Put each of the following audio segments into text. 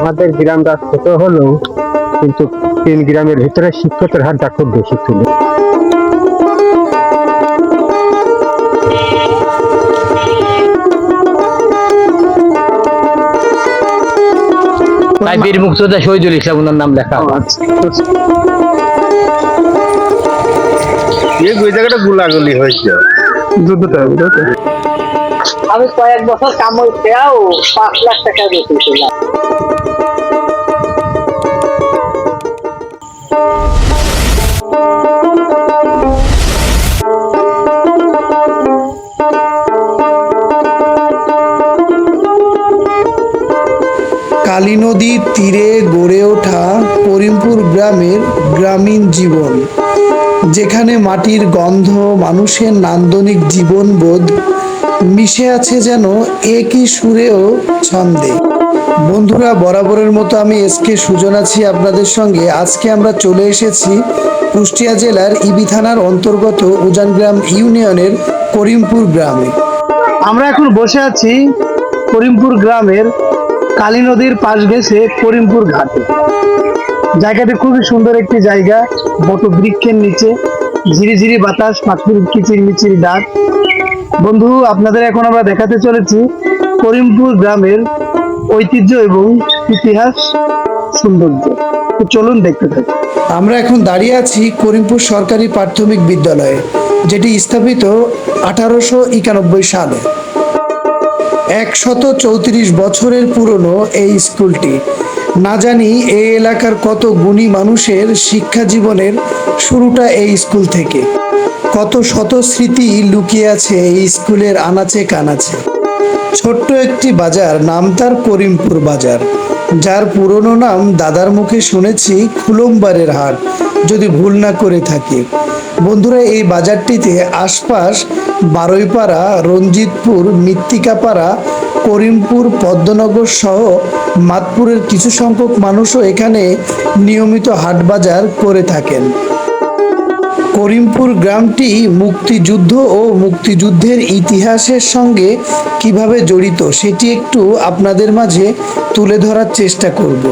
আমাদের গ্রামটা ছোট হলেও কিন্তু তিন গ্রামের ভিতরে শিক্ষকের হারটা খুব বেশি ছিল। তাই বীর মুক্তিযোদ্ধা শহীদুল ইসলাম ওনার নাম লেখা। এই ওই জায়গাটা গুলাগুলি হয়েছে। যুদ্ধটা আমি কয়েক বছর কামড় খেয়াও পাঁচ লাখ টাকা বেঁচেছিলাম কালী নদীর তীরে গড়ে ওঠা করিমপুর গ্রামের গ্রামীণ জীবন, যেখানে মাটির গন্ধ, মানুষের নান্দনিক জীবনবোধ মিশে আছে যেন একই সুরেও ছন্দে। বন্ধুরা, বরাবরের মতো আমি এস কে সুজন আছি আপনাদের সঙ্গে। আজকে আমরা চলে এসেছি কুষ্টিয়া জেলার ইবি থানার অন্তর্গত উজানগ্রাম ইউনিয়নের করিমপুর গ্রামে। আমরা এখন বসে আছি করিমপুর গ্রামের কালী নদীর পাশ গেছে করিমপুর ঘাটে। জায়গাটি খুবই সুন্দর একটি জায়গা, বট বৃক্ষের নিচে ঝিরিঝিরি বাতাস পাখির কিচির মিচির ডাক। বন্ধু, আপনাদের এখন আমরা দেখাতে চলেছি করিমপুর গ্রামের ঐতিহ্য এবং ইতিহাস সৌন্দর্য। চলুন দেখতে থাকি আমরা এখন দাঁড়িয়ে আছি করিমপুর সরকারি প্রাথমিক বিদ্যালয়ে, যেটি স্থাপিত আঠারোশো একানব্বই সালে। একশত চৌত্রিশ বছরের পুরনো এই স্কুলটি। না জানি এই এলাকার কত গুণী মানুষের শিক্ষা জীবনের শুরুটা এই স্কুল থেকে। কত শত স্মৃতি লুকিয়ে আছে এই স্কুলের আনাচে কানাচে। ছোট্ট একটি বাজার, নাম তার করিমপুর বাজার। যার পুরনো নাম দাদার মুখে শুনেছি খুলম্বারের হাট, যদি ভুল না করে থাকি। বন্ধুরা, এই বাজারটিতে আশপাশ বারুইপাড়া, রঞ্জিতপুর, মৃত্তিকাপাড়া, করিমপুর, পদ্মনগর সহ মাতপুরের কিছু সংখ্যক মানুষও এখানে নিয়মিত হাট বাজার করে থাকেন। করিমপুর গ্রামটি মুক্তিযুদ্ধ ও মুক্তিযুদ্ধের ইতিহাসের সঙ্গে কীভাবে জড়িত, সেটি একটু আপনাদের মাঝে তুলে ধরার চেষ্টা করব।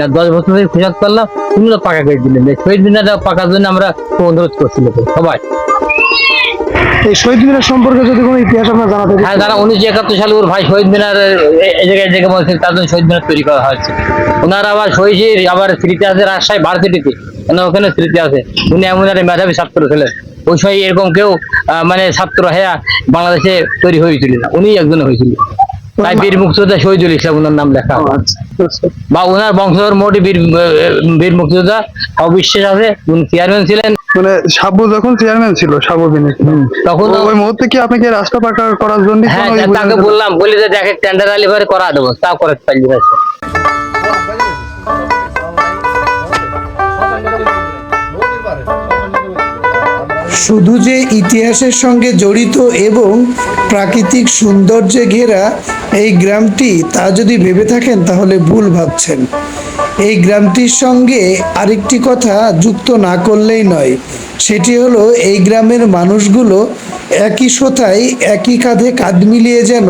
না দশ বছর ধরে খোঁজাত করলাম তুমি তো পাকা করে দিলেন শহীদ মিনারটা পাকার জন্য আমরা অনুরোধ করছিল সবাই। এই শহীদ মিনার সম্পর্কে যদি কোনো ইতিহাস আপনার জানাতে হ্যাঁ উনিশশো একাত্তর সালে ওর ভাই শহীদ মিনার এই জায়গায় এই জায়গায় বলছেন তার জন্য শহীদ মিনার তৈরি করা হয়েছে। ওনার আবার শহীদ আবার স্মৃতি আছে রাজশাহী ভার্সিটিতে ওনার ওখানে স্মৃতি আছে। উনি এমন একটা মেধাবী ছাত্র ছিলেন। ওই সময় এরকম কেউ মানে ছাত্র হ্যাঁ বাংলাদেশে তৈরি হয়েছিল না উনি একজন হয়েছিল। তাই বীর মুক্তিযোদ্ধা শহীদুল ইসলাম ওনার নাম লেখা। বা ওনার বংশধর মোটি বীর বীর মুক্তিযোদ্ধা অবিশ্বাস আছে উনি চেয়ারম্যান ছিলেন। মানে সাবু যখন চেয়ারম্যান ছিল সাবু বিনে তখন ওই মুহূর্তে কি আপনাকে রাস্তা পাকা করার জন্য হ্যাঁ তাকে বললাম বলি যে দেখে টেন্ডার আলি করা দেবো তাও করে পারলি শুধু যে ইতিহাসের সঙ্গে জড়িত এবং প্রাকৃতিক সৌন্দর্যে ঘেরা এই গ্রামটি, তা যদি ভেবে থাকেন তাহলে ভুল ভাবছেন। এই গ্রামটির সঙ্গে আরেকটি কথা যুক্ত না করলেই নয়। সেটি হলো, এই গ্রামের মানুষগুলো একই সোতায়, একই কাঁধে কাঁধ মিলিয়ে যেন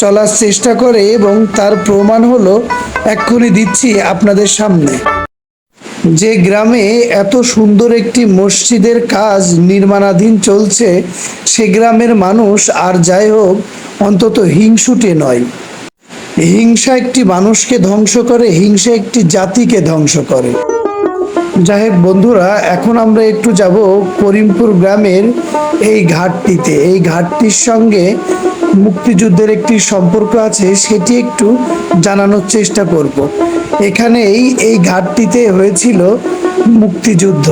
চলার চেষ্টা করে এবং তার প্রমাণ হলো, এক্ষুনি দিচ্ছি আপনাদের সামনে। যে গ্রামে এত সুন্দর একটি মসজিদের কাজ নির্মাণাধীন চলছে, সে গ্রামের মানুষ আর যাই হোক, অন্তত হিংসুটে নয়। হিংসা একটি মানুষকে ধ্বংস করে, হিংসা একটি জাতিকে ধ্বংস করে। যাই হোক বন্ধুরা, এখন আমরা একটু যাব করিমপুর গ্রামের এই ঘাটটিতে। এই ঘাটটির সঙ্গে মুক্তিযুদ্ধের একটি সম্পর্ক আছে, সেটি একটু জানানোর চেষ্টা করব। এখানেই এই ঘাটটিতে হয়েছিল মুক্তিযুদ্ধ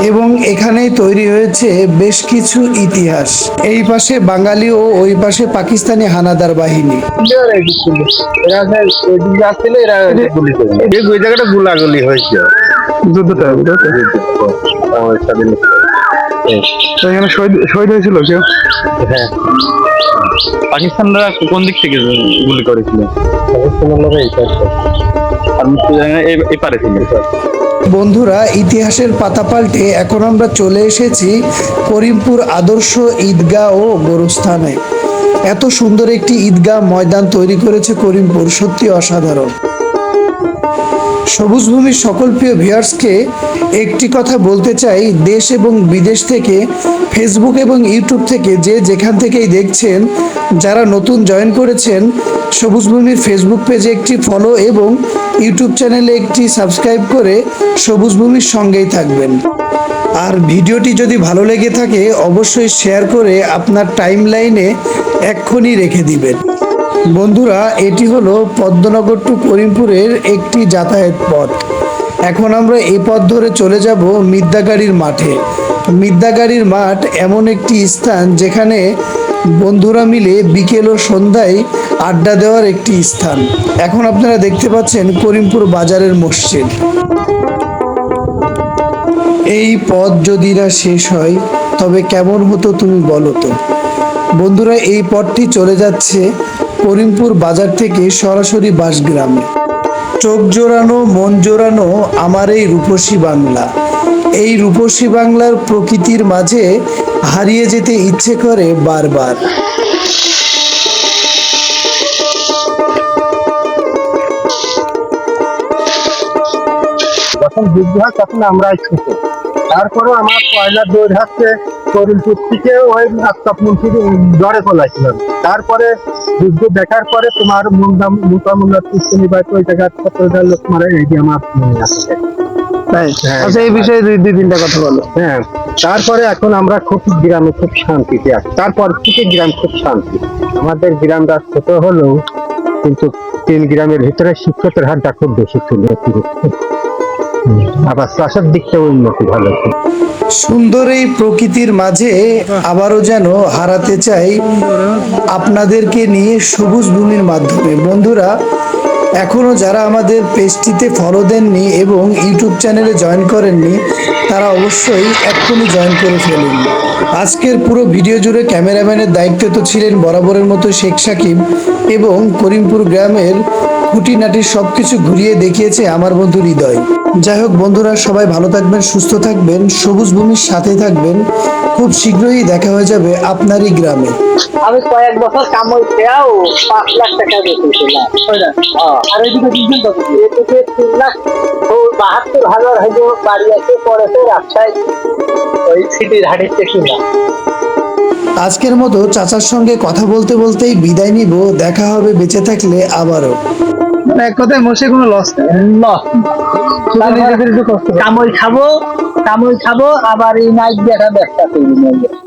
এবং এখানেই তৈরি হয়েছে বেশ কিছু ইতিহাস। এই পাশে বাঙালি ও ওই পাশে পাকিস্তানি হানাদার বাহিনী। জায়গাটা গুলাগুলি হয়েছে। যুদ্ধটা তো এখানে শহীদ শহীদ হয়েছিল কেউ? হ্যাঁ। পাকিস্তানরা কোন দিক থেকে গুলি করেছিল? পাকিস্তানের লোক এই কাজটা। আর মুক্তিযোদ্ধারা এ- এপারে ছিল। বন্ধুরা ইতিহাসের পাতা পাল্টে এখন আমরা চলে এসেছি করিমপুর আদর্শ ঈদগাহ ও গোরস্থানে। এত সুন্দর একটি ঈদগাহ ময়দান তৈরি করেছে করিমপুর সত্যি অসাধারণ। সবুজ ভূমির সকল প্রিয় ভিউয়ার্সকে একটি কথা বলতে চাই। দেশ এবং বিদেশ থেকে ফেসবুক এবং ইউটিউব থেকে যে যেখান থেকেই দেখছেন, যারা নতুন জয়েন করেছেন সবুজ ভূমির ফেসবুক পেজে একটি ফলো এবং ইউটিউব চ্যানেলে একটি সাবস্ক্রাইব করে সবুজ ভূমির সঙ্গেই থাকবেন। আর ভিডিওটি যদি ভালো লেগে থাকে, অবশ্যই শেয়ার করে আপনার টাইম লাইনে এক্ষুনি রেখে দিবেন। বন্ধুরা, এটি হলো পদ্মনগর টু করিমপুরের একটি যাতায়াত পথ। এখন আমরা এই পথ ধরে চলে যাব মিদ্যাগাড়ির মাঠে। মিদ্যাগাড়ির মাঠ এমন একটি স্থান যেখানে বন্ধুরা মিলে বিকেল ও সন্ধ্যায় আড্ডা দেওয়ার একটি স্থান। এখন আপনারা দেখতে পাচ্ছেন করিমপুর বাজারের মসজিদ। এই পথ যদি না শেষ হয়, তবে কেমন হতো তুমি বলো তো? বন্ধুরা, এই পথটি চলে যাচ্ছে করিমপুর বাজার থেকে সরাসরি বাসগ্রামে। চোখ জোড়ানো, মন জোড়ানো আমার এই রূপসী বাংলা। এই রূপসী বাংলার প্রকৃতির মাঝে হারিয়ে যেতে ইচ্ছে করে বারবার। যখন যুদ্ধ হয় তখন আমরা ছোট। তারপরে আমার পয়লা দৌড় হচ্ছে থেকে ওই দরে চলাইছিলাম তারপরে যুদ্ধ দেখার পরে তোমার বাইতে ওই লোক মারা এই যে আমার মনে আছে তাই? হ্যাঁ। আচ্ছা এই বিষয়ে দুই দুই তিনটা কথা বলো। হ্যাঁ। তারপরে এখন আমরা খুব গ্রামে খুব শান্তিতে আছি। তারপর থেকে গ্রাম খুব শান্তি। আমাদের গ্রামটা ছোট হলেও কিন্তু তিন গ্রামের ভিতরে শিক্ষকের হারটা খুব বেশি তুলে আবার চাষের দিকটাও উন্নতি, ভালো। সুন্দর এই প্রকৃতির মাঝে আবারও যেন হারাতে চাই আপনাদেরকে নিয়ে সবুজ ভূমির মাধ্যমে। বন্ধুরা, এখনও যারা আমাদের পেজটিতে ফলো দেননি এবং ইউটিউব চ্যানেলে জয়েন করেননি, তারা অবশ্যই এক্ষুনি জয়েন করে ফেলুন। আজকের পুরো ভিডিও জুড়ে ক্যামেরাম্যানের দায়িত্বে তো ছিলেন বরাবরের মতো শেখ সাকিব এবং করিমপুর গ্রামের খুঁটিনাটির সব কিছু ঘুরিয়ে দেখিয়েছে আমার বন্ধু হৃদয়। যাই হোক বন্ধুরা সবাই ভালো থাকবেন সুস্থ থাকবেন সবুজ ভূমির সাথে থাকবেন। খুব শীঘ্রই দেখা হয়ে যাবে আপনারই গ্রামে। আমি কয়েক বছর কামড় খেয়াও পাঁচ লাখ টাকা বেঁচেছিলাম আর এদিকে এদিকে তিন লাখ ও বাহাত্তর হাজার হয়তো বাড়ি আছে পড়েছে রাস্তায় ওই সিটির হাটের কিনা আজকের মতো চাচার সঙ্গে কথা বলতে বলতেই বিদায় নিব দেখা হবে বেঁচে থাকলে আবারও। এক কথায় মশে কোনো লস নেই। কামড় খাব কামড় খাব আবার এই নাইট দেখা একটা ব্যবসা করব।